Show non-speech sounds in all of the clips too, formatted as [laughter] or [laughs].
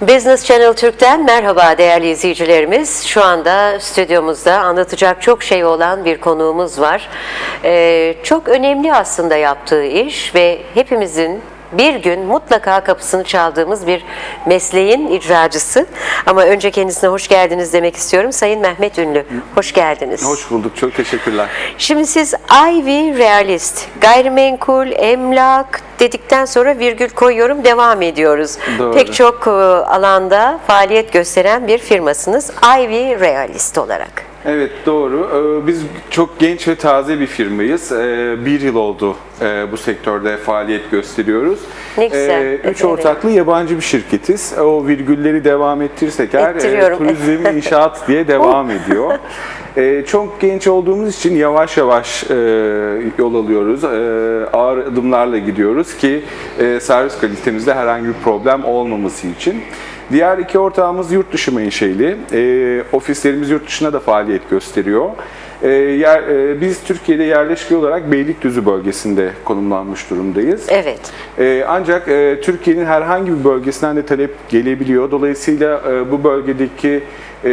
Business Channel Türk'ten merhaba değerli izleyicilerimiz. Şu anda stüdyomuzda anlatacak çok şey olan bir konuğumuz var. Ee, çok önemli aslında yaptığı iş ve hepimizin bir gün mutlaka kapısını çaldığımız bir mesleğin icracısı. Ama önce kendisine hoş geldiniz demek istiyorum. Sayın Mehmet Ünlü, hoş geldiniz. Hoş bulduk, çok teşekkürler. Şimdi siz Ivy Realist, gayrimenkul, emlak dedikten sonra virgül koyuyorum devam ediyoruz. Doğru. Pek çok e, alanda faaliyet gösteren bir firmasınız Ivy Realist olarak. Evet doğru. Ee, Biz çok genç ve taze bir firmayız. Ee, Bir yıl oldu e, bu sektörde faaliyet gösteriyoruz. Ne güzel. Ee, Üç ortaklı yabancı bir şirketiz. O virgülleri devam ettirirsek e, Ettiriyorum. turizm, [laughs] inşaat diye devam ediyor. Ee, Çok genç olduğumuz için yavaş yavaş e, yol alıyoruz. Ağır adımlarla gidiyoruz ki servis kalitemizde herhangi bir problem olmaması için. Diğer iki ortağımız yurt dışı menşeli. E, ofislerimiz yurt dışına da faaliyet gösteriyor. E, yer, e, biz Türkiye'de yerleşke olarak Beylikdüzü bölgesinde konumlanmış durumdayız. Evet. E, ancak e, Türkiye'nin herhangi bir bölgesinden de talep gelebiliyor. Dolayısıyla e, bu bölgedeki e,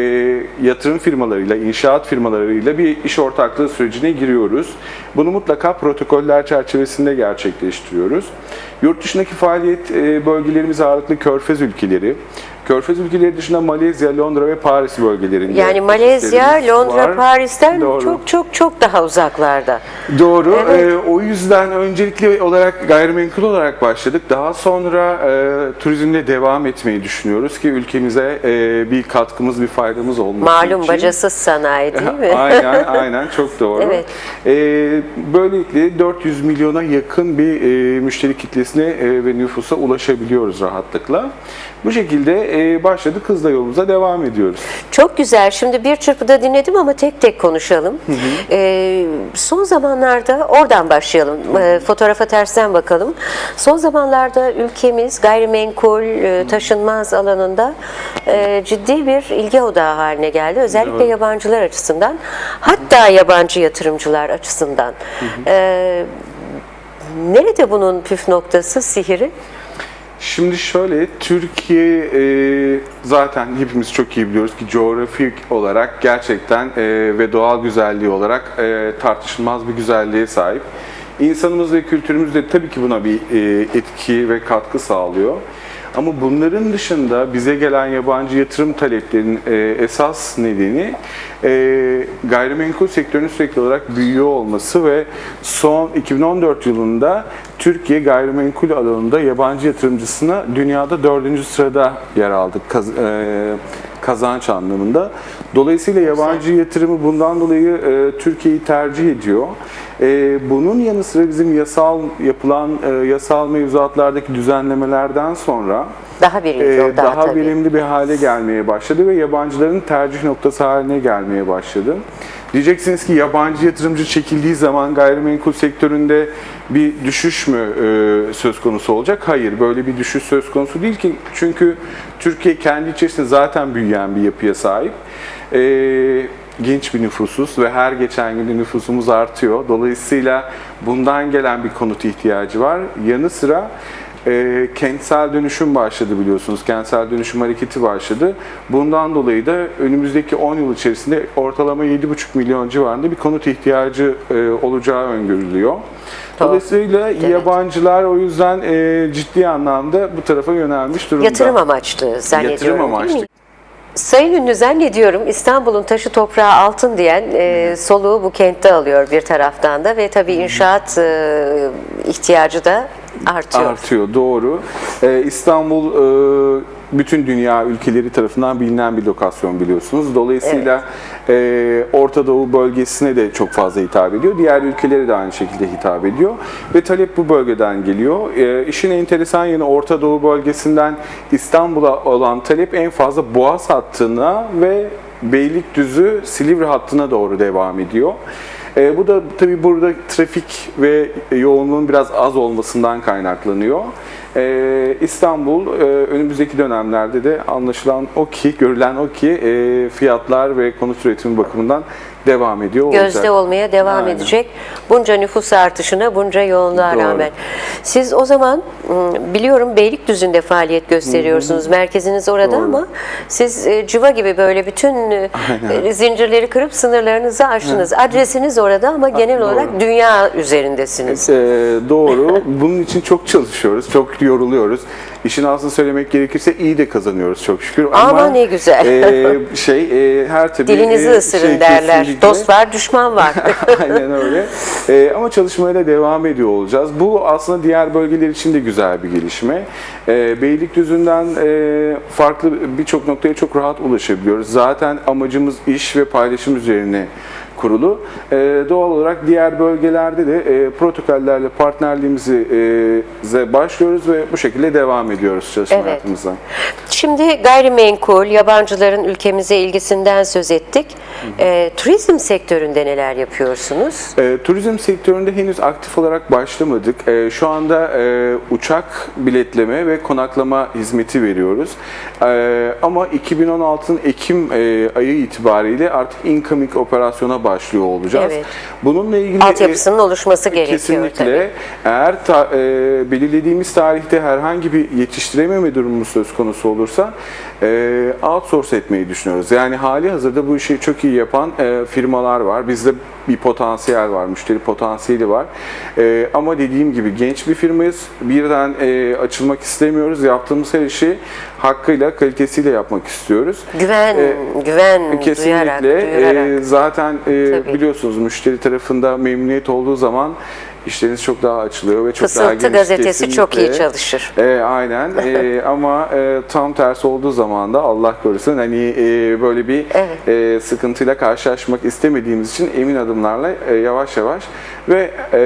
yatırım firmalarıyla, inşaat firmalarıyla bir iş ortaklığı sürecine giriyoruz. Bunu mutlaka protokoller çerçevesinde gerçekleştiriyoruz. Yurt dışındaki faaliyet e, bölgelerimiz ağırlıklı Körfez ülkeleri. Körfez ülkeleri dışında Malezya, Londra ve Paris bölgelerinde. Yani Malezya, Londra, var. Paris'ten Doğru. çok çok çok daha uzaklarda. Doğru. Evet. Ee, o yüzden öncelikli olarak gayrimenkul olarak başladık. Daha sonra e, turizmle devam etmeyi düşünüyoruz ki ülkemize e, bir katkımız, bir faydamız olması Malum için. bacasız sanayi değil mi? [laughs] aynen, [laughs] aynen çok doğru. Evet. Ee, böylelikle 400 milyona yakın bir e, müşteri kitlesine e, ve nüfusa ulaşabiliyoruz rahatlıkla. Bu şekilde e, başladık, hızla yolumuza devam ediyoruz. Çok güzel. Şimdi bir çırpıda dinledim ama tek tek konuşalım. Ee, son zamanlarda oradan başlayalım. Ee, fotoğrafa tersten bakalım. Son zamanlarda ülkemiz gayrimenkul, e, taşınmaz alanında e, ciddi bir ilgi odağı haline geldi. Özellikle Doğru. yabancılar açısından. Hatta yabancı yatırımcılar açısından. Ee, nerede bunun püf noktası, sihiri? Şimdi şöyle, Türkiye e, zaten hepimiz çok iyi biliyoruz ki coğrafik olarak gerçekten e, ve doğal güzelliği olarak e, tartışılmaz bir güzelliğe sahip. İnsanımız ve kültürümüz de tabii ki buna bir e, etki ve katkı sağlıyor. Ama bunların dışında bize gelen yabancı yatırım taleplerinin e, esas nedeni e, gayrimenkul sektörünün sürekli olarak büyüyor olması ve son 2014 yılında Türkiye gayrimenkul alanında yabancı yatırımcısına dünyada dördüncü sırada yer aldık e, kazanç anlamında. Dolayısıyla yabancı yatırımı bundan dolayı e, Türkiye'yi tercih ediyor. E, bunun yanı sıra bizim yasal yapılan e, yasal mevzuatlardaki düzenlemelerden sonra Daha bir ilgi e, daha tabii. verimli bir hale gelmeye başladı ve yabancıların tercih noktası haline gelmeye başladı. Diyeceksiniz ki yabancı yatırımcı çekildiği zaman gayrimenkul sektöründe bir düşüş mü e, söz konusu olacak? Hayır, böyle bir düşüş söz konusu değil ki. Çünkü Türkiye kendi içerisinde zaten büyüyen bir yapıya sahip. E, genç bir nüfusuz ve her geçen gün nüfusumuz artıyor. Dolayısıyla bundan gelen bir konut ihtiyacı var. Yanı sıra e, kentsel dönüşüm başladı biliyorsunuz. Kentsel dönüşüm hareketi başladı. Bundan dolayı da önümüzdeki 10 yıl içerisinde ortalama 7,5 milyon civarında bir konut ihtiyacı e, olacağı öngörülüyor. Dolayısıyla yabancılar o yüzden e, ciddi anlamda bu tarafa yönelmiş durumda. Yatırım amaçlı zannediyorum. Yatırım değil mi? amaçlı. Sayın Ünlü zannediyorum İstanbul'un taşı toprağı altın diyen e, soluğu bu kentte alıyor bir taraftan da ve tabii inşaat e, ihtiyacı da artıyor. Artıyor, doğru. Ee, İstanbul e, bütün dünya ülkeleri tarafından bilinen bir lokasyon biliyorsunuz. Dolayısıyla e, Orta Doğu bölgesine de çok fazla hitap ediyor. Diğer ülkelere de aynı şekilde hitap ediyor. Ve talep bu bölgeden geliyor. E, işin enteresan yanı Orta Doğu bölgesinden İstanbul'a olan talep en fazla Boğaz hattına ve Beylikdüzü Silivri hattına doğru devam ediyor. E, bu da tabii burada trafik ve yoğunluğun biraz az olmasından kaynaklanıyor. Ee, İstanbul e, önümüzdeki dönemlerde de anlaşılan o ki, görülen o ki e, fiyatlar ve konut üretimi bakımından devam ediyor olacak. Gözde olmaya devam Aynen. edecek. Bunca nüfus artışına, bunca yoğunluğa Doğru. rağmen. Siz o zaman m, biliyorum Beylikdüzü'nde faaliyet gösteriyorsunuz. Merkeziniz orada Doğru. ama siz e, civa gibi böyle bütün e, e, zincirleri kırıp sınırlarınızı aştınız. Adresiniz orada ama genel doğru. olarak dünya üzerindesiniz. Ee, doğru. Bunun için çok çalışıyoruz, çok yoruluyoruz. İşin aslını söylemek gerekirse iyi de kazanıyoruz çok şükür. Ama ne güzel. e, şey, e, her tabii... Dilinizi e, ısırın şey, derler. Kesinlikle- Dost var, düşman var. [laughs] Aynen öyle. Ee, ama çalışmaya da devam ediyor olacağız. Bu aslında diğer bölgeler için de güzel bir gelişme. Ee, Beylikdüzü'nden e, farklı birçok noktaya çok rahat ulaşabiliyoruz. Zaten amacımız iş ve paylaşım üzerine kurulu. Ee, doğal olarak diğer bölgelerde de e, protokollerle partnerliğimizi e, başlıyoruz ve bu şekilde devam ediyoruz çalışma Evet. hayatımıza. Şimdi gayrimenkul, yabancıların ülkemize ilgisinden söz ettik. E, turizm sektöründe neler yapıyorsunuz? E, turizm sektöründe henüz aktif olarak başlamadık. E, şu anda e, uçak biletleme ve konaklama hizmeti veriyoruz. E, ama 2016'ın Ekim e, ayı itibariyle artık incoming operasyona başlıyor olacağız. Evet. Bununla ilgili Altyapısının oluşması gerekiyor Kesinlikle. tabii. Eğer ta- e, belirlediğimiz tarihte herhangi bir yetiştirememe durumu söz konusu olursa e, outsource etmeyi düşünüyoruz. Yani hali hazırda bu işi çok iyi yapan e, firmalar var. Bizde bir potansiyel var, müşteri potansiyeli var. E, ama dediğim gibi genç bir firmayız. Birden e, açılmak istemiyoruz. Yaptığımız her işi hakkıyla, kalitesiyle yapmak istiyoruz. Güven, E, güven duyarak, Kesinlikle. duyurarak. Ee, zaten e, Tabii. biliyorsunuz müşteri tarafında memnuniyet olduğu zaman işleriniz çok daha açılıyor ve çok daha Fısıltı geniş. gazetesi çok iyi Kesinlikle. çalışır. E, aynen E, [laughs] ama e, tam tersi olduğu zaman da Allah korusun hani e, böyle bir Evet. e, sıkıntıyla karşılaşmak istemediğimiz için emin adımlarla e, yavaş yavaş ve e,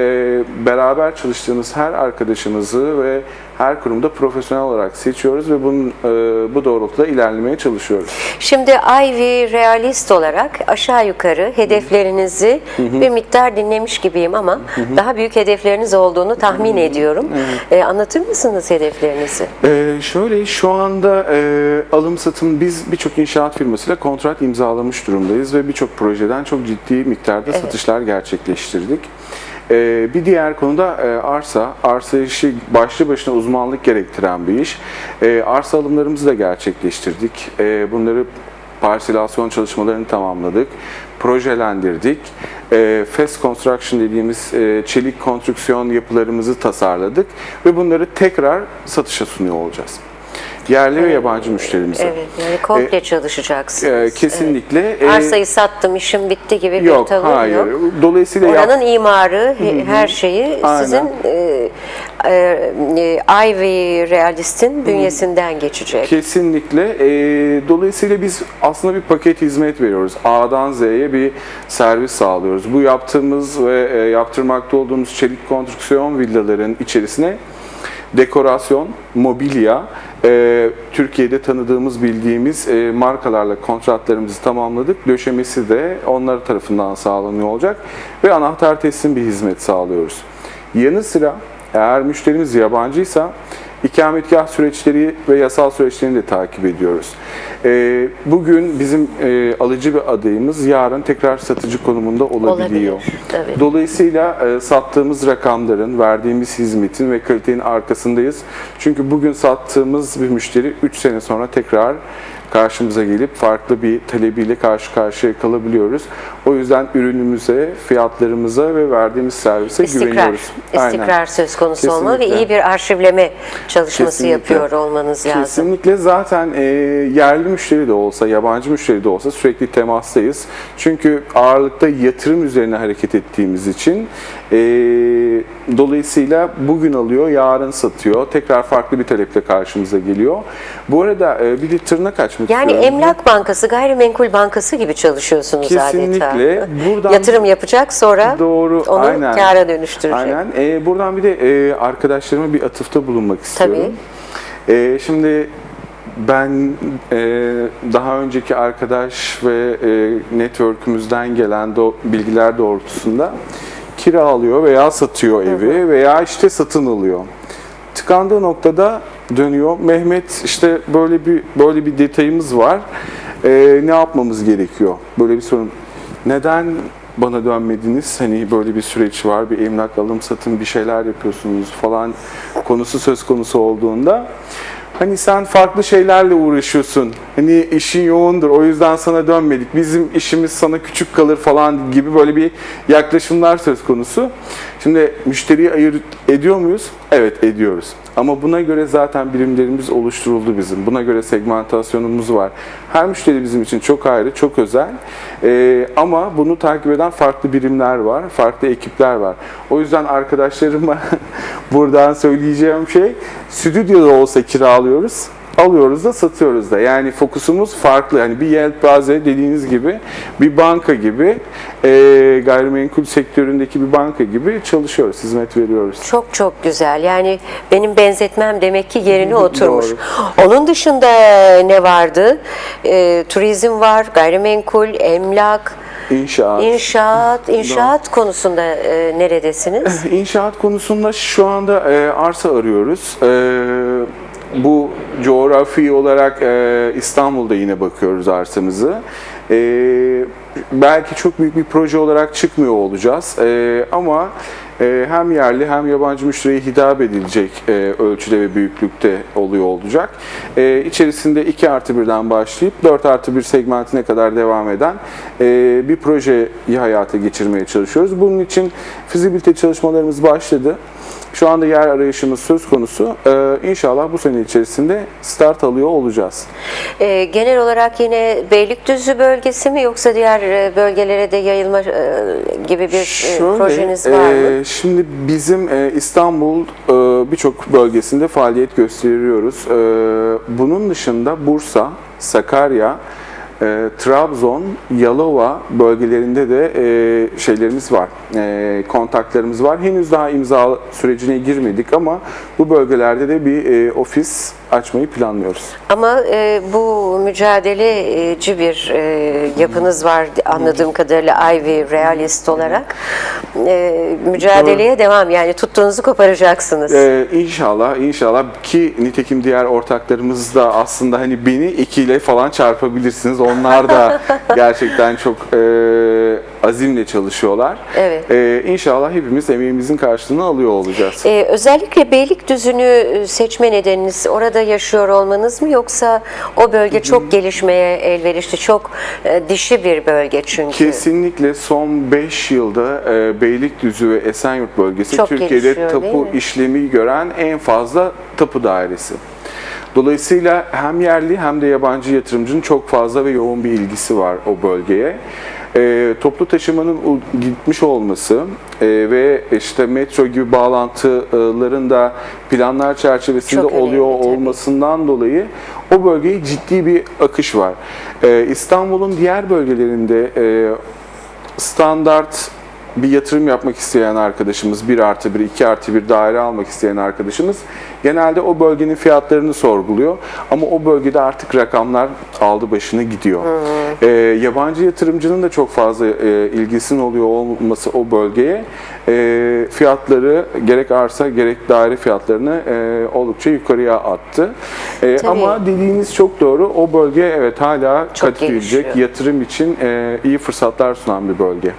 beraber çalıştığımız her arkadaşımızı ve her kurumda profesyonel olarak seçiyoruz ve bunun e, bu doğrultuda ilerlemeye çalışıyoruz. Şimdi Ivy realist olarak aşağı yukarı hedeflerinizi bir miktar dinlemiş gibiyim ama daha büyük hedefleriniz olduğunu tahmin ediyorum. E, anlatır mısınız hedeflerinizi? Ee, şöyle şu anda e, alım satım biz birçok inşaat firmasıyla kontrat imzalamış durumdayız ve birçok projeden çok ciddi miktarda satışlar gerçekleştirdik. Ee, bir diğer konuda e, arsa. Arsa işi başlı başına uzmanlık gerektiren bir iş. Ee, arsa alımlarımızı da gerçekleştirdik. Ee, bunları parselasyon çalışmalarını tamamladık, projelendirdik. E, Fast Construction dediğimiz e, çelik konstrüksiyon yapılarımızı tasarladık ve bunları tekrar satışa sunuyor olacağız. Yerli ve yabancı müşterimize. Evet, yani komple çalışacaksınız. E, kesinlikle. Evet. e, Arsayı sattım, işim bitti gibi bir yok, tavır hayır. yok. Dolayısıyla yap- Oranın imarı, he- her şeyi Aynen. sizin e, e, e, Ivy Realist'in bünyesinden geçecek. Kesinlikle. Ee, dolayısıyla biz aslında bir paket hizmet veriyoruz. A'dan Z'ye bir servis sağlıyoruz. Bu yaptığımız ve e, yaptırmakta olduğumuz çelik konstrüksiyon villaların içerisine dekorasyon, mobilya, e, Türkiye'de tanıdığımız, bildiğimiz e, markalarla kontratlarımızı tamamladık. Döşemesi de onlar tarafından sağlanıyor olacak ve anahtar teslim bir hizmet sağlıyoruz. Yanı sıra eğer müşterimiz yabancıysa ikametgah süreçleri ve yasal süreçlerini de takip ediyoruz. Ee, bugün bizim e, alıcı bir adayımız yarın tekrar satıcı konumunda olabiliyor. Olabilir, tabii. Dolayısıyla e, sattığımız rakamların, verdiğimiz hizmetin ve kalitenin arkasındayız. Çünkü bugün sattığımız bir müşteri 3 sene sonra tekrar karşımıza gelip farklı bir talebiyle karşı karşıya kalabiliyoruz. O yüzden ürünümüze, fiyatlarımıza ve verdiğimiz servise İstikrar, güveniyoruz. istikrar söz konusu olmalı ve Kesinlikle. iyi bir arşivleme çalışması Kesinlikle. yapıyor olmanız lazım. Kesinlikle zaten e, yerli müşteri de olsa, yabancı müşteri de olsa sürekli temastayız. Çünkü ağırlıkta yatırım üzerine hareket ettiğimiz için e, dolayısıyla bugün alıyor, yarın satıyor. Tekrar farklı bir taleple karşımıza geliyor. Bu arada e, bir de tırnak açmak Yani istiyorum. emlak bankası, gayrimenkul bankası gibi çalışıyorsunuz Kesinlikle. adeta. Buradan- Yatırım yapacak sonra Doğru, onu aynen. kâra dönüştürecek. Aynen. Ee, buradan bir de e, arkadaşlarıma bir atıfta bulunmak istiyorum. Ee, şimdi ben e, daha önceki arkadaş ve e, network'ümüzden gelen do- bilgiler doğrultusunda kiralıyor veya satıyor evi veya işte satın alıyor. tıkandığı noktada dönüyor. Mehmet işte böyle bir böyle bir detayımız var. Ee, ne yapmamız gerekiyor? Böyle bir sorun. Neden bana dönmediniz? Hani böyle bir süreç var. Bir emlak alım satım bir şeyler yapıyorsunuz falan konusu söz konusu olduğunda Hani sen farklı şeylerle uğraşıyorsun. Hani işin yoğundur. O yüzden sana dönmedik. Bizim işimiz sana küçük kalır falan gibi böyle bir yaklaşımlar söz konusu. Şimdi müşteriyi ayırt ediyor muyuz? Evet ediyoruz. Ama buna göre zaten birimlerimiz oluşturuldu bizim. Buna göre segmentasyonumuz var. Her müşteri bizim için çok ayrı, çok özel. Ee, ama bunu takip eden farklı birimler var, farklı ekipler var. O yüzden arkadaşlarıma [laughs] buradan söyleyeceğim şey, stüdyoda olsa kiralıyoruz, alıyoruz da satıyoruz da. Yani fokusumuz farklı. Yani bir yelpaze dediğiniz gibi bir banka gibi e, gayrimenkul sektöründeki bir banka gibi çalışıyoruz, hizmet veriyoruz. Çok çok güzel. Yani benim benzetmem demek ki yerine oturmuş. Doğru. Onun dışında ne vardı? Ee, turizm var, gayrimenkul, emlak, İnşaat. inşaat. İnşaat konusunda e, neredesiniz? İnşaat konusunda şu anda e, arsa arıyoruz. E, bu coğrafi olarak e, İstanbul'da yine bakıyoruz arsamızı. E, belki çok büyük bir proje olarak çıkmıyor olacağız. E, ama e, hem yerli hem yabancı müşteriye hitap edilecek e, ölçüde ve büyüklükte oluyor olacak. E, içerisinde 2 artı 1'den başlayıp 4 artı 1 segmentine kadar devam eden e, bir projeyi hayata geçirmeye çalışıyoruz. Bunun için fizibilite çalışmalarımız başladı. Şu anda yer arayışımız söz konusu. Ee, inşallah bu sene içerisinde start alıyor olacağız. Ee, genel olarak yine Beylikdüzü bölgesi mi yoksa diğer e, bölgelere de yayılma e, gibi bir e, projeniz var mı? e, Şimdi bizim e, İstanbul e, birçok bölgesinde faaliyet gösteriyoruz. E, bunun dışında Bursa, Sakarya, e, Trabzon, Yalova bölgelerinde de e, şeylerimiz var, e, kontaklarımız var. Henüz daha imza sürecine girmedik ama bu bölgelerde de bir e, ofis açmayı planlıyoruz. Ama e, bu mücadeleci bir e, yapınız var anladığım kadarıyla Ivy Realist olarak. E, mücadeleye devam yani tuttuğunuzu koparacaksınız. Ee, inşallah, inşallah ki nitekim diğer ortaklarımız da aslında hani beni ikiyle falan çarpabilirsiniz. Onlar da gerçekten çok e, azimle çalışıyorlar. Evet. Ee, inşallah hepimiz emeğimizin karşılığını alıyor olacağız. E, özellikle Beylikdüzü'nü e, seçme nedeniniz orada yaşıyor olmanız mı yoksa o bölge çok gelişmeye elverişli, çok e, dişi bir bölge çünkü. Kesinlikle son 5 yılda e, Beylikdüzü ve Esenyurt bölgesi Çok Türkiye'de gelişiyor, değil tapu mi? işlemi gören en fazla tapu dairesi. Dolayısıyla hem yerli hem de yabancı yatırımcının çok fazla ve yoğun bir ilgisi var o bölgeye. E, toplu taşımanın gitmiş olması e, ve işte metro gibi bağlantıların da planlar çerçevesinde Çok önemli, oluyor tabii. olmasından dolayı o bölgeye ciddi bir akış var. E, İstanbul'un diğer bölgelerinde e, standart bir yatırım yapmak isteyen arkadaşımız, 1 artı 1, 2 artı 1 daire almak isteyen arkadaşımız genelde o bölgenin fiyatlarını sorguluyor. Ama o bölgede artık rakamlar aldı başını gidiyor. Ee, yabancı yatırımcının da çok fazla e, ilgisinin oluyor olması o bölgeye e, fiyatları gerek arsa gerek daire fiyatlarını e, oldukça yukarıya attı. E, Tabii. ama dediğiniz çok doğru. O bölge evet hala Çok kat yatırım için e, iyi fırsatlar sunan bir bölge.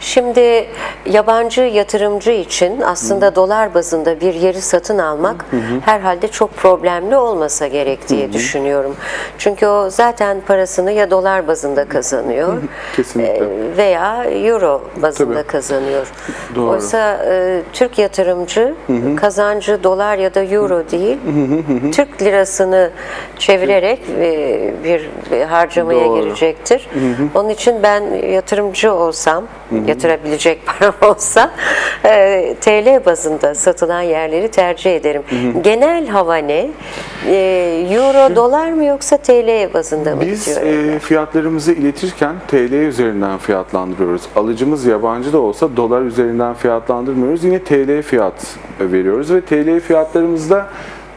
Şimdi yabancı yatırımcı için aslında dolar bazında bir yeri satın almak herhalde çok problemli olmasa gerek diye düşünüyorum. Çünkü o zaten parasını ya dolar bazında kazanıyor [laughs] Kesinlikle. e, veya euro bazında Tabii. kazanıyor. Doğru. Oysa e, Türk yatırımcı kazancı dolar ya da euro değil, Türk lirasını çevirerek e, bir harcamaya Doğru. girecektir. Onun için ben yatırımcı olsam, yatırabilecek [laughs] param olsa e, TL bazında satılan yerleri tercih ederim. Genel hava ne? E, Euro, dolar mı yoksa TL bazında mı Biz gidiyor? e, fiyatlarımızı iletirken TL üzerinden fiyatlandırıyoruz. Alıcımız yabancı da olsa dolar üzerinden fiyatlandırmıyoruz. Yine TL fiyat veriyoruz ve TL fiyatlarımızda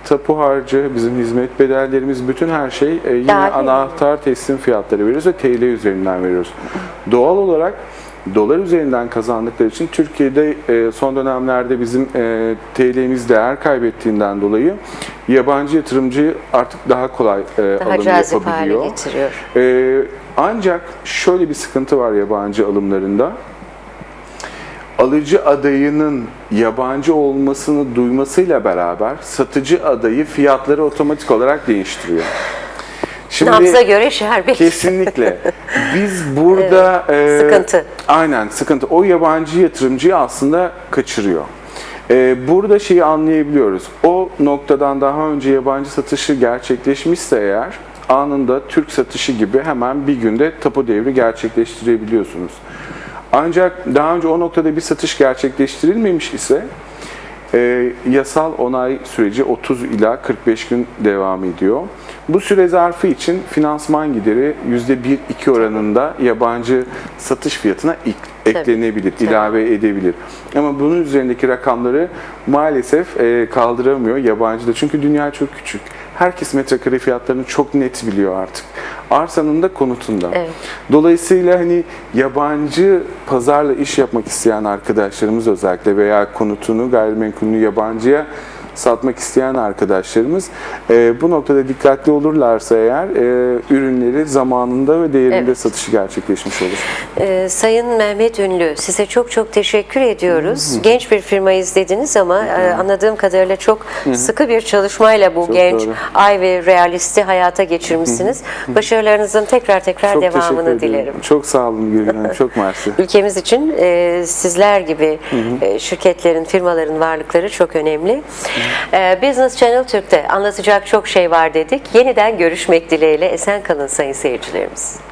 tapu harcı, bizim hizmet bedellerimiz, bütün her şey e, yine mi? anahtar teslim fiyatları veriyoruz ve TL üzerinden veriyoruz. Doğal olarak dolar üzerinden kazandıkları için Türkiye'de e, son dönemlerde bizim e, TL'miz değer kaybettiğinden dolayı yabancı yatırımcı artık daha kolay e, Daha alım cazip hale yapabiliyor. getiriyor. E, ancak şöyle bir sıkıntı var yabancı alımlarında. Alıcı adayının yabancı olmasını duymasıyla beraber satıcı adayı fiyatları otomatik olarak değiştiriyor. Şimdi Nabza göre şerbet. kesinlikle [laughs] biz burada e, sıkıntı. Aynen sıkıntı. O yabancı yatırımcıyı aslında kaçırıyor. E, burada şeyi anlayabiliyoruz. O noktadan daha önce yabancı satışı gerçekleşmişse eğer anında Türk satışı gibi hemen bir günde tapu devri gerçekleştirebiliyorsunuz. Ancak daha önce o noktada bir satış gerçekleştirilmemiş ise e, yasal onay süreci 30 ila 45 gün devam ediyor. Bu süre zarfı için finansman gideri %1-2 oranında yabancı satış fiyatına ek- eklenebilir, ilave edebilir. Ama bunun üzerindeki rakamları maalesef e, kaldıramıyor yabancı da. Çünkü dünya çok küçük. Herkes metrekare fiyatlarını çok net biliyor artık. Arsanın da konutunda. Evet. Dolayısıyla hani yabancı pazarla iş yapmak isteyen arkadaşlarımız özellikle veya konutunu gayrimenkulünü yabancıya satmak isteyen arkadaşlarımız e, bu noktada dikkatli olurlarsa eğer e, ürünleri zamanında ve değerinde Evet. satışı gerçekleşmiş olur. Ee, Sayın Mehmet Ünlü, size çok çok teşekkür ediyoruz. Genç bir firmayız dediniz ama e, anladığım kadarıyla çok sıkı bir çalışmayla bu Çok genç doğru. ay ve realisti hayata geçirmişsiniz. Başarılarınızın tekrar tekrar Çok devamını dilerim. Çok sağ olun Gülhan Hanım. Çok mersi. [laughs] Ülkemiz için e, sizler gibi e, şirketlerin, firmaların varlıkları çok önemli. E, Business Channel Türk'te anlatacak çok şey var dedik. Yeniden görüşmek dileğiyle esen kalın sayın seyircilerimiz.